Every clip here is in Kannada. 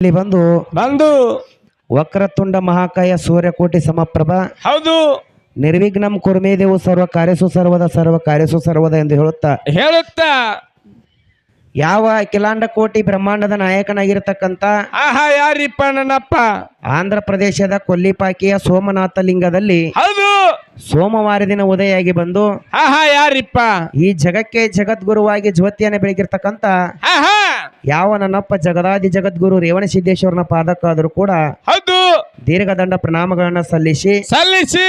ಇಲ್ಲಿ ಬಂದು ಬಂದು ವಕ್ರತುಂಡ ಮಹಾಕಾಯ ಸೂರ್ಯಕೋಟಿ ಸಮಪ್ರಭ ಹೌದು. ನಿರ್ವಿಘ್ನಂ ಕುರ್ಮೇದೇವು ಸರ್ವ ಕಾರ್ಯಸು ಸರ್ವದ ಸರ್ವ ಕಾರ್ಯಸು ಸರ್ವದ ಎಂದು ಹೇಳುತ್ತಾ ಹೇಳುತ್ತಾ. ಯಾವ ಅಖಿಲಾಂಡ ಕೋಟಿ ಬ್ರಹ್ಮಾಂಡದ ನಾಯಕನಾಗಿರ್ತಕ್ಕಂಥ ಆಹಾ ಯಾರಿಪ್ಪ ನನ್ನಪ್ಪ? ಆಂಧ್ರ ಪ್ರದೇಶದ ಕೊಲ್ಲಿಪಾಕಿಯ ಸೋಮನಾಥ ಲಿಂಗದಲ್ಲಿ ಹೌದು. ಸೋಮವಾರ ದಿನ ಉದಯಾಗಿ ಬಂದು ಆಹಾ ಯಾರಿಪ್ಪ? ಈ ಜಗಕ್ಕೆ ಜಗದ್ಗುರುವಾಗಿ ಜ್ಯೋತಿಯನ್ನು ಬೆಳಗಿರ್ತಕ್ಕಂಥ ಆಹಾ ಯಾವ ನನ್ನಪ್ಪ ಜಗದಾದಿ ಜಗದ್ಗುರು ರೇವಣ ಸಿದ್ದೇಶ್ವರನ ಪಾದಕ್ಕಾದರೂ ಕೂಡ ಹೌದು. ದೀರ್ಘದಂಡ ಪ್ರಣಾಮಗಳನ್ನ ಸಲ್ಲಿಸಿ ಸಲ್ಲಿಸಿ.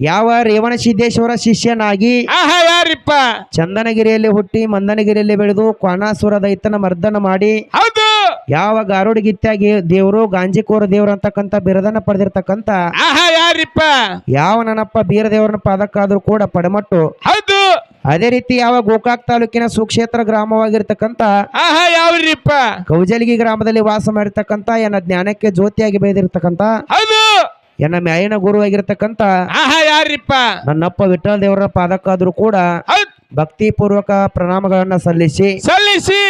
ಯಾವ ರೇವಣ ಸಿದ್ದೇಶ್ವರ ಶಿಷ್ಯನಾಗಿ ಆಹಾ ಯಾರಿಪ್ಪ? ಚಂದನಗಿರಿಯಲ್ಲಿ ಹುಟ್ಟಿ ಮಂದನಗಿರಿಯಲ್ಲಿ ಬೆಳೆದು ಕ್ವಾನಾಸುರ ದೈತನ ಮರ್ದನ ಮಾಡಿ ಹೌದು. ಯಾವ ಗಾರುಡಿಗಿತ್ತಾಗಿ ದೇವರು ಗಾಂಜಿಕೋರ ದೇವರು ಅಂತಕ್ಕಂತ ಬಿರದನ್ನ ಪಡೆದಿರ್ತಕ್ಕಂತ ಆಹಾ ಯಾರಿಪ್ಪ? ಯಾವ ನನ್ನಪ್ಪ ಬೀರ ದೇವರನ ಪಾದಕ್ಕಾದ್ರೂ ಕೂಡ ಪಡಮಟ್ಟು ಹೌದು. ಅದೇ ರೀತಿ ಯಾವ ಗೋಕಾಕ್ ತಾಲೂಕಿನ ಸುಕ್ಷೇತ್ರ ಗ್ರಾಮವಾಗಿರ್ತಕ್ಕಂತ ಆಹಾ ಯಾವ್ರಿಪ್ಪ ಕೌಜಲಗಿ ಗ್ರಾಮದಲ್ಲಿ ವಾಸ ಮಾಡಿರ್ತಕ್ಕಂತ ಎನ್ನ ಜ್ಞಾನಕ್ಕೆ ಜ್ಯೋತಿಯಾಗಿ ಬೆಳೆದಿರ್ತಕ್ಕಂತ ಹೌದು. ಎನ್ನ ಮ್ಯಾಯಿನ ಗುರುವಾಗಿರ್ತಕ್ಕಂಥ ಆಹಾ ಯಾರಿಪ್ಪ ನನ್ನಪ್ಪ ವಿಠಲ ದೇವರ ಪಾದಕ್ಕಾದ್ರೂ ಕೂಡ ಭಕ್ತಿ ಪೂರ್ವಕ ಪ್ರಣಾಮಗಳನ್ನ ಸಲ್ಲಿಸಿ ಸಲ್ಲಿಸಿ.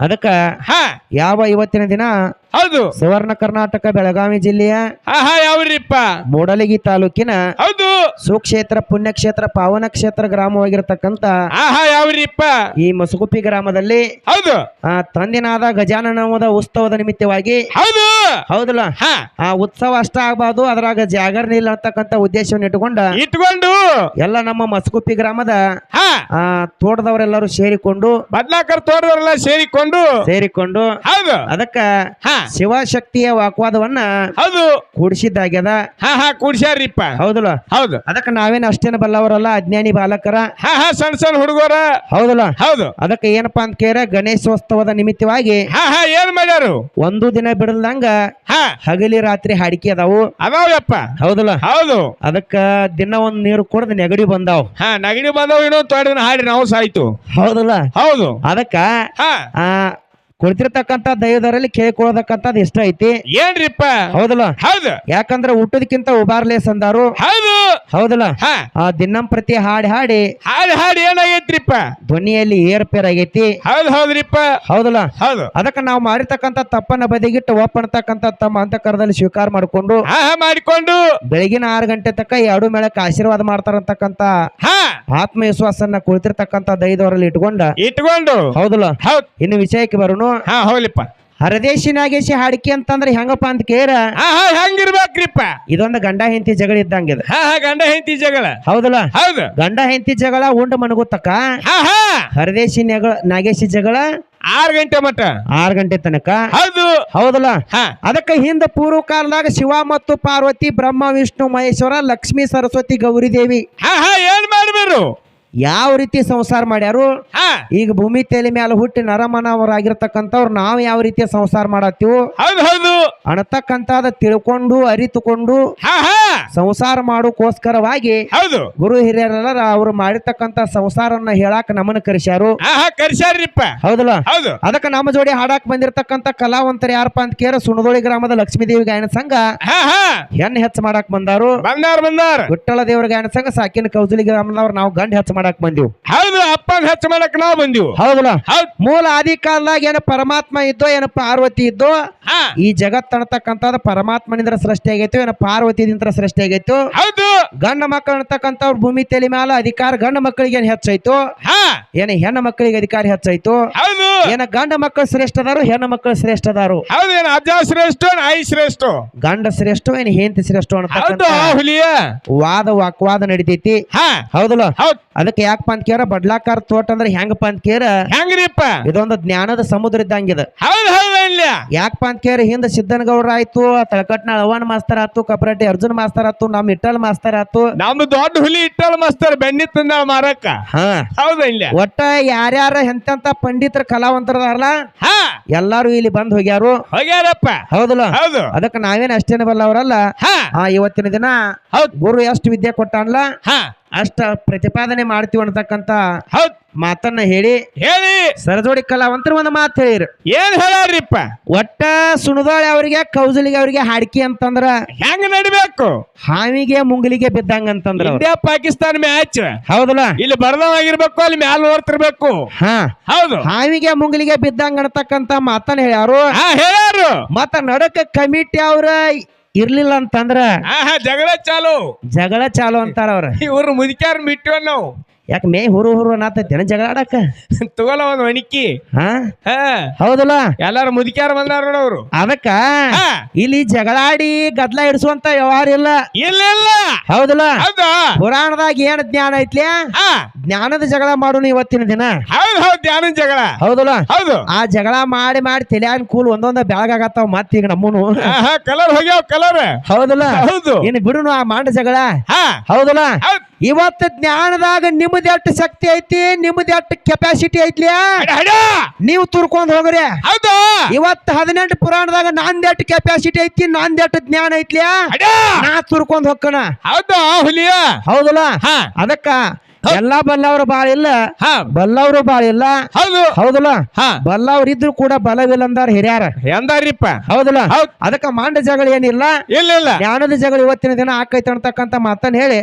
ಅದಕ್ಕ ಹಾ. ಯಾವ ಇವತ್ತಿನ ದಿನ ಹೌದು. ಸುವರ್ಣ ಕರ್ನಾಟಕ ಬೆಳಗಾವಿ ಜಿಲ್ಲೆಯ ಆಹಾ ಯಾವ್ರಿಪ್ಪ? ಮೂಡಲಗಿ ತಾಲೂಕಿನ ಹೌದು. ಸುಕ್ಷೇತ್ರ ಪುಣ್ಯಕ್ಷೇತ್ರ ಪಾವನ ಕ್ಷೇತ್ರ ಗ್ರಾಮವಾಗಿರತಕ್ಕಂತ ಆಹಾ ಯಾವ್ರಿಪ್ಪ? ಈ ಮಸಗುಪ್ಪಿ ಗ್ರಾಮದಲ್ಲಿ ಹೌದು. ಆ ತಂದಿನಾದ ಗಜಾನನವದ ಉತ್ಸವದ ನಿಮಿತ್ತವಾಗಿ ಹೌದು. ಹೌದಲ್ಲ? ಹಾ. ಆ ಉತ್ಸವ ಅಷ್ಟ ಆಗ್ಬಾರ್ದು ಅದ್ರಾಗ ಜಾಗರಣೆ ಇಲ್ಲ ಅಂತಕ್ಕಂತ ಉದ್ದೇಶವನ್ನು ಇಟ್ಟುಕೊಂಡ ಇಟ್ಕೊಂಡು ಎಲ್ಲ ನಮ್ಮ ಮಸಗುಪ್ಪಿ ಗ್ರಾಮದ ಹಾ. ಆ ತೋಟದವರೆಲ್ಲರೂ ಸೇರಿಕೊಂಡು ಬದ್ಲಾಕರ್ ತೋಟದವರೆಲ್ಲ ಸೇರಿಕೊಂಡು ಸೇರಿಕೊಂಡು ಹೌದು. ಅದಕ್ಕ ಹಾ. ಶಿವಶಕ್ತಿಯ ವಾಕ್ವಾದವನ್ನ ಹೌದು. ಕೂಡಿಸಿದ್ದಾಗ್ಯದ. ಹಾ ಹಾ ಕುಡ್ಸ್ಯಾರಿಪ್ಪ ಹೌದಲ್ಲ? ಹೌದು. ಅದಕ್ಕ ನಾವೇನು ಅಷ್ಟೇನ ಬಲ್ಲವರಲ್ಲ ಅಜ್ಞಾನಿ ಬಾಲಕರ? ಹಾ ಹಾ ಸಣ್ಣ ಸಣ್ಣ ಹುಡುಗರ. ಹೌದಲ್ಲ? ಹೌದು. ಅದಕ್ಕೆ ಏನಪ್ಪಾ ಅಂತ ಕೇರ ಗಣೇಶೋತ್ಸವದ ನಿಮಿತ್ತವಾಗಿ ಹಾ ಹಾ ಏನ್ ಮಾಡ್ಯಾರು? ಒಂದು ದಿನ ಬಿಡಲ್ದಂಗ ಹಾ. ಹಗಲಿ ರಾತ್ರಿ ಹಾಡಿಕೆ ಅದಾವು. ಅದಾವಪ್ಪ ಹೌದಲ್ಲ? ಹೌದು. ಅದಕ್ಕ ದಿನ ಒಂದ್ ನೀರು ಕುಡ್ದು ನೆಗಡಿ ಬಂದಾವ್. ಹಾ ನೆಗಡಿ ಬಂದಾವ್ ಏನೋ ತೋಡಿನ ಹಾಡಿ ನಾವು ಸಾಯ್ತು ಹೌದಲ್ಲ? ಹೌದು. ಅದಕ್ಕ ಹಾ. ಆ ದೈವದಾರಲ್ಲಿ ಕೇಳ್ಕೊಳ್ಳೋದಕ್ಕಂಥದ್ದು ಇಷ್ಟ ಐತಿ? ಏನ್ರಿಪ್ಪ? ಹೌದಲ್ಲ? ಹೌದು. ಯಾಕಂದ್ರೆ ಊಟದಕ್ಕಿಂತ ಉಬಾರ್ಲೆಸ್ ಅಂದಾರು. ಹೌದು. ಹೌದಲ್ಲ? ಆ ದಿನಂಪ್ರತಿ ಹಾಡಿ ಹಾಡಿ ಹಾಡಿ ಹಾಡಿ ಏನಾಗೈತ್ರಿಪ್ಪ? ಧ್ವನಿಯಲ್ಲಿ ಏರ್ಪೇರ್ ಆಗೈತಿ. ಹೌದು ಹೌದ್ರಿಪ್ಪ. ಹೌದಲ್ಲ? ಹೌದು. ಅದಕ್ಕೆ ನಾವು ಮಾಡಿರ್ತಕ್ಕಂಥ ತಪ್ಪನ್ನ ಬದಿಗಿಟ್ಟು ಒಪ್ಪಣತಕ್ಕಂತ ತಮ್ಮ ಅಂತಕರದಲ್ಲಿ ಸ್ವೀಕಾರ ಮಾಡಿಕೊಂಡು ಮಾಡಿಕೊಂಡು. ಬೆಳಗಿನ ಆರು ಗಂಟೆ ತಕ್ಕ ಎರಡು ಮೇಳಕ್ಕೆ ಆಶೀರ್ವಾದ ಮಾಡ್ತಾರಂತಕ್ಕಂಥ ಹಾ ಆತ್ಮವಿಶ್ವಾಸನ್ನ ದೈದವರಲ್ಲಿ ಇಟ್ಕೊಂಡ ಇಟ್ಕೊಂಡು ಹೌದಲ್ಲ? ಹೌದು. ಇನ್ನು ವಿಷಯಕ್ಕೆ ಬರೋಣ ಹಾ ಹೌಲಿಪ್ಪ ಹರದೇಶಿ ನಾಗೇಶಿ ಹಾಡಿಕೆ ಅಂತಂದ್ರೆ ಹೆಂಗಪ್ಪ ಅಂತ ಕೇರ? ಹೆಂಗಿರ್ಬೇಕ್ರಿಪ್ಪ? ಇದೊಂದು ಗಂಡ ಹೆಂಡತಿ ಜಗಳ ಇದ್ದಂಗ ಹಾ ಹಾ ಗಂಡ ಹೆಂಡತಿ ಜಗಳ. ಹೌದಲ್ಲ? ಹೌದು. ಗಂಡ ಹೆಂಡತಿ ಜಗಳ ಉಂಡ ಮನಗುತ್ತಕ ಹಾ ಹಾ. ಹರದೇಶಿ ನೆಗಳ ನಾಗೇಶಿ ಜಗಳ? ಆರು ಗಂಟೆ ಮಟ್ಟ. ಆರು ಗಂಟೆ ತನಕ? ಹೌದು. ಹೌದಲ್ಲ? ಹಾ. ಅದಕ್ಕೆ ಹಿಂದ ಪೂರ್ವ ಕಾಲದಾಗ ಶಿವ ಮತ್ತು ಪಾರ್ವತಿ ಬ್ರಹ್ಮ ವಿಷ್ಣು ಮಹೇಶ್ವರ ಲಕ್ಷ್ಮೀ ಸರಸ್ವತಿ ಗೌರಿ ದೇವಿ ಹಾ ಹಾ ಏನ್ ಮಾಡ್ಬೇರು ಯಾವ ರೀತಿ ಸಂಸಾರ ಮಾಡ್ಯಾರು? ಹಾ. ಈಗ ಭೂಮಿ ತಲೆ ಮೇಲೆ ಹುಟ್ಟಿ ನರಮನವರಾಗಿರ್ತಕ್ಕಂಥವ್ರು ನಾವು ಯಾವ ರೀತಿಯ ಸಂಸಾರ ಮಾಡತ್ತೀವೋ? ಹೌದು ಹೌದು. ಅಣತಕ್ಕಂಥದ ತಿಳ್ಕೊಂಡು ಅರಿತುಕೊಂಡು ಹಾ ಹಾ. ಸಂಸಾರ ಮಾಡೋಕೋಸ್ಕರವಾಗಿ ಹೌದು. ಗುರು ಹಿರಿಯರೆಲ್ಲರ ಅವರು ಮಾಡಿರ್ತಕ್ಕಂತ ಸಂಸಾರನ್ನ ಹೇಳಾಕ ನಮ್ಮನ್ನ ಕರೆಸ್ಯಾರು. ಕರೆಸ್ಯಾರಿಪ್ಪ ಹೌದಲ್ಲ? ಹೌದು. ಅದಕ್ಕೆ ನಮ್ಮ ಜೋಡಿ ಹಾಡಾಕ್ ಬಂದಿರತಕ್ಕಂತ ಕಲಾವಂತರ ಯಾರಪ್ಪ ಅಂತ ಕೇರ ಸುಣದೋಳಿ ಗ್ರಾಮದ ಲಕ್ಷ್ಮೀದೇವಿ ಗಾಯನ ಸಂಘ ಹೆಣ್ಣ ಹೆಚ್ ಹೆಣ್ಣು ಹೆಚ್ಚು ಮಾಡಾಕ್ ಬಂದಾರು. ಬಂದಾರ ಬಂದಾರ. ವಿಠಲ ದೇವರ ಗಾಯನ ಸಂಘ ಸಾಕಿನ ಕೌಜಲಿ ಗ್ರಾಮದವ್ರು ನಾವು ಗಂಡ ಹೆಚ್ಚು ಮಾಡಾಕ್ ಬಂದಿವು. ಹೌದು ಅಪ್ಪ ಹೆಚ್ಚು ಮಾಡಕ್ ನಾವು ಬಂದಿವು. ಹೌದಲ್ಲ? ಹೌದ್. ಮೂಲ ಆದಿ ಕಾಲದಾಗ ಏನು ಪರಮಾತ್ಮ ಇದ್ದೋ ಏನು ಪಾರ್ವತಿ ಇದ್ದೋ ಈ ಜಗತ್ ಅನ್ನತಕ್ಕಂಥದ್ದು ಪರಮಾತ್ಮನಿಂದ ಸೃಷ್ಟಿ ಆಗೈತೋ ಏನು ಪಾರ್ವತಿದಿಂದ ಸೃಷ್ಟಿ ಆಗೈತೋ ಹೌದು. ಗಂಡ ಮಕ್ಕಳು ಅಂತಕ್ಕಂಥವ್ರ ಭೂಮಿ ತಲೆ ಮ್ಯಾಲ ಅಧಿಕಾರ ಗಂಡ ಮಕ್ಕಳಿಗೆ ಏನ್ ಹೆಚ್ಚಾಯ್ತು? ಹಾ. ಏನು ಹೆಣ್ಣು ಮಕ್ಕಳಿಗೆ ಅಧಿಕಾರ ಹೆಚ್ಚಾಯ್ತು? ಹೌದು. ಏನ ಗಂಡ ಮಕ್ಕಳು ಶ್ರೇಷ್ಠ ಅದಾರು ಹೆಣ್ಣು ಮಕ್ಕಳು ಶ್ರೇಷ್ಠ ಅದಾರು ಹೌದು ಏನ ಅಜ್ಜ ಶ್ರೇಷ್ಠ ಐ ಶ್ರೇಷ್ಠ? ಗಂಡ ಶ್ರೇಷ್ಠ ಏನ್ ಹೆಂಡತಿ ಶ್ರೇಷ್ಠ ಅನ್ನತಕ್ಕಂಥ ವಾದ ವಾಕ್ವಾದ ನಡಿತೈತಿ. ಹೌದಲ್ಲ? ಹೌದ್. ಅದಕ್ಕೆ ಯಾಕಪ್ಪ ಅಂತ ಕೇರ ಬಡ್ಲಾಕಾರ ತೋಟ ಅಂದ್ರೆ ಹೆಂಗಪ್ಪ ಅಂತ ಕೇರ ಹೆಂಗ್ರಿಪ್ಪ? ಇದೊಂದು ಜ್ಞಾನದ ಸಮುದ್ರ ಇದ್ದಂಗಿದೆ ಹೌದು ಹೌದು ಯಾಕಪ್ಪ ಅಂತ ಕೇರ ಹಿಂದ ಸಿದ್ದನಗೌಡ್ರ ಆಯ್ತು ತಳಕಟ್ನ ಅವನ್ ಮಾಸ್ತರ್ ಆತು ಕಪರಟ್ಟಿ ಅರ್ಜುನ್ ಮಾಸ್ತರ್ ಆತು ನಮ್ ಇಟ್ಟಲ್ ಮಾಸ್ತರ್ ಆತು ನಮ್ದು ದೊಡ್ಡ ಹುಲಿ ಇಟ್ಟಲ್ ಮಾಸ್ತರ್ ಬೆನ್ನಿ ತಂದ ಮಾರಕ್ಕ. ಒಟ್ಟ ಯಾರ್ಯಾರ ಎಂತೆಂತ ಪಂಡಿತರ ಕಲಾವಂತರದಾರಲ್ಲ ಎಲ್ಲಾರು ಇಲ್ಲಿ ಬಂದ್ ಹೋಗ್ಯಾರು. ಹೋಗ್ಯಾರಪ್ಪ. ಹೌದಲ್ಲ? ಹೌದು. ಅದಕ್ಕೆ ನಾವೇನ್ ಅಷ್ಟೇನೆ ಬಲ್ಲವರಲ್ಲ ಹಾ. ಆ ಇವತ್ತಿನ ದಿನ ಹೌದ್. ಗುರು ಎಷ್ಟು ವಿದ್ಯೆ ಕೊಟ್ಟಾನ್ಲ? ಹಾ. ಅಷ್ಟ ಪ್ರತಿಪಾದನೆ ಮಾಡ್ತೀವಿ ಅನ್ನತಕ್ಕಂತ ಹೌದ್. ಮಾತನ್ನ ಹೇಳಿ ಹೇಳಿ. ಸರಜೋಡಿ ಕಲಾವಂತರು ಒಂದು ಮಾತು ಹೇಳಿರು. ಏನ್ ಹೇಳಾರ್ರಿಪ್ಪ ಒಟ್ಟ ಸುಣದಾಳಿ ಅವರಿಗೆ ಕೌಜಲಿಗೆ ಅವರಿಗೆ ಹಾಡ್ಕಿ ಅಂತಂದ್ರ ಹೆಂಗ್ ನಡಿಬೇಕು? ಹಾವಿಗೆ ಮುಂಗಲಿಗೆ ಬಿದ್ದಂಗ ಅಂತಂದ್ರ. India Pakistan match. ಹೌದಲ್ಲ? ಇಲ್ಲಿ ಬರದಾಗಿರ್ಬೇಕು ಅಲ್ಲಿ ಮ್ಯಾಲ ನೋಡ್ತಿರ್ಬೇಕು ಹಾ. ಹೌದು. ಹಾವಿಗೆ ಮುಂಗಲಿಗೆ ಬಿದ್ದಂಗ ಅನ್ನತಕ್ಕಂತ ಮಾತನ್ನ ಹೇಳ್ಯಾರು. ಮತ್ತ ನಡಕ ಕಮಿಟಿ ಅವ್ರ ಇರ್ಲಿಲ್ಲ ಅಂತಂದ್ರ ಜಗಳ ಚಾಲು. ಜಗಳ ಚಾಲು ಅಂತಾರ ಅವ್ರ. ಇವ್ರು ಮುದಿಕ್ಯಾರ ಮಿಟ್ಟಿವ ನಾವು. ಯಾಕ ಮೇ ಹುರು ಹುರು ಅನ್ನತೈತೇನ ಜಗಳ ತಗೋಲ ಒಂದು ಒಣಕಿ ಹಾ? ಹಾ. ಹೌದಲ್ಲ? ಎಲ್ಲಾರು ಮುದುಕ್ಯಾರ ಬಂದಾರ ನೋಡವ್ರು ಅದಕ್ಕ ಇಲ್ಲಿ ಜಗಳಾಡಿ ಗದ್ಲ ಇಡಿಸುವಂತ ವ್ಯವಹಾರ ಇಲ್ಲ. ಇಲ್ಲ ಇಲ್ಲ. ಹೌದಲ್ಲ? ಹೌದಾ? ಪುರಾಣದಾಗ ಏನ್ ಜ್ಞಾನ ಐತ್ಲಿ? ಜ್ಞಾನದ ಜಗಳ ಮಾಡೋಣ ಇವತ್ತಿನ ದಿನ. ಹೌದು ಹೌದು ಜ್ಞಾನದ ಜಗಳ. ಹೌದಲ್ಲ? ಹೌದು. ಆ ಜಗಳ ಮಾಡಿ ಮಾಡಿ ತಲೆಯಾನ್ ಕೂಲ್ ಒಂದೊಂದ ಬೆಳಗಾಗತ್ತಾವ ಮತ್ತ ಈಗ ನಮ್ಮನು. ಕಲರ್ ಹೋಗ್ಯಾವ ಕಲರ್. ಹೌದಲ್ಲ? ಹೌದು. ಇನ್ನು ಬಿಡುನು ಆ ಮಾಂಡ ಜಗಳ. ಹೌದಲ್ಲ? ಹೌದ್. ಇವತ್ತು ಜ್ಞಾನದಾಗ ನಿಮ್ದು ಎಷ್ಟು ಶಕ್ತಿ ಐತಿ? ನಿಮ್ದು ಎಷ್ಟು ಕೆಪಾಸಿಟಿ ಐತ್ಲಿ. ನೀವು ತುರ್ಕೊಂಡ್ ಹೋಗ್ರಿ. ಹೌದು? ಇವತ್ತು ಹದಿನೆಂಟು ಪುರಾಣದಾಗ ನಾಂದೆಟ್ಟು ಕೆಪಾಸಿಟಿ ಐತಿ ನಾಂದೆಟ್ಟು ಜ್ಞಾನ ಐತ್ಲಿ. ನಾ ತುರ್ಕೊಂಡ್ ಹೋಗ್ಕಣ. ಹೌದು ಹುಲಿಯ? ಹೌದಲ್ಲ? ಹಾ. ಅದಕ್ಕ ಎಲ್ಲಾ ಬಲ್ಲವರು ಬಾಳ ಇಲ್ಲ. ಬಲ್ಲವರು ಬಲ್ಲವ್ರು ಬಾಳ ಇಲ್ಲ. ಹೌದು. ಹೌದಲ್ಲ? ಬಲ್ಲವ್ರ ಇದ್ರು ಕೂಡ ಬಲವಿಲ್ಲ ಅಂದಾರ ಹಿರಿಯಾರ. ಎಂದಾರಿಪ್ಪ. ಹೌದಲ್ಲ? ಹೌದ್. ಅದಕ್ಕ ಮಾಂಡ ಜಗಳ ಏನಿಲ್ಲ. ಇಲ್ಲ ಇಲ್ಲ. ಜ್ಞಾನದ ಜಗಳ ಇವತ್ತಿನ ದಿನ ಆಕೈತೆ ಅಂತಕ್ಕಂತ ಮಾತನ್ನ ಹೇಳಿ.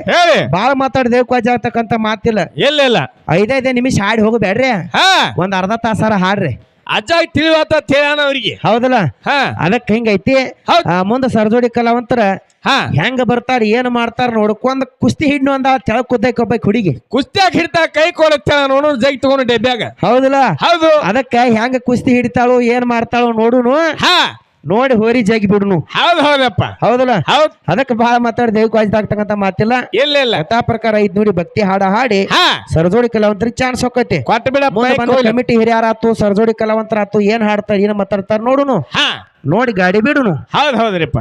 ಬಾಳ ಮಾತಾಡ್ದೇವ್ ಕ್ವಾಜ ಆಗ್ತಕ್ಕಂತ ಮಾತಿಲ್ಲ. ಇಲ್ಲ ಇಲ್ಲ. ಐದೈದೇ ನಿಮಿಷ ಹಾಡಿ ಹೋಗಬೇಡ್ರಿ. ಹಾ. ಒಂದ್ ಅರ್ಧ ತಾಸಾರ ಹಾಡ್ರಿ. ಅಜ್ಜಾಗಿ ತಿಳಿವಾತ ತಿಳಿಯಾನ ಅವ್ರಿಗೆ. ಹೌದಲ್ಲ? ಹಾ. ಅದಕ್ಕೆ ಹಿಂಗೈತಿ. ಮುಂದ ಸರಜೋಡಿ ಕಲಾವಂತರ ಹಾ. ಹೆಂಗ ಬರ್ತಾರ ಏನ್ ಮಾಡ್ತಾರ ನೋಡ್ಕೊಂಡ್ ಕುಸ್ತಿ ಹಿಡ್ನು ಅಂದ ತೆಳ ಕುದ್ದೈಕ್ ಕುಡಿಗಿ ಹುಡುಗಿ. ಕುಸ್ತಿಯಾಗ ಹಿಡ್ತಾ ಕೈ ಕೊಡುತ್ತೆ ನೋಡು ಜಗ್ ತಗೊಂಡು ಡೆಬ್ಯಾಗ. ಹೌದಲ್ಲ? ಹೌದು. ಅದಕ್ಕ ಹೆಂಗ ಕುಸ್ತಿ ಹಿಡಿತಾಳು ಏನ್ ಮಾಡ್ತಾಳು ನೋಡುನು. ಹಾ. ನೋಡಿ ಹೋರಿ ಜಗಿ ಬಿಡುನು. ಹೌದ್ ಹೌದಪ್ಪ. ಹೌದಲ್ಲ? ಹೌದ್. ಅದಕ್ಕೆ ಬಹಳ ಮಾತಾಡಿ ದೇವ್ ಆಗ್ತಕ್ಕಂತ ಮಾತಿಲ್ಲ. ಇಲ್ಲ ಇಲ್ಲ. ಯಥಾ ಪ್ರಕಾರ ಐದ್ ನೋಡಿ ಭಕ್ತಿ ಹಾಡ ಹಾಡಿ ಹಾ. ಸರಜೋಡಿ ಕಲಾವಂತರಿಗೆ ಚಾನ್ಸ್ ಹೋಗತ್ತೆ ಕೊಟ್ಟ ಬಂದ ಕಮಿಟಿ ಹಿರಿಯರಾತು ಸರಜೋಡಿ ಕಲಾವಂತರ ಆತು ಏನ್ ಹಾಡ್ತಾರ ಏನ್ ಮಾತಾಡ್ತಾರ ನೋಡುನು. ಹಾ. ನೋಡಿ ಗಾಡಿ ಬಿಡುನು. ಹೌದ್ ಹೌದ್ರಿಪ್ಪ.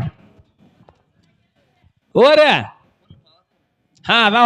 ಓರ ಹಾ ಅದಾವ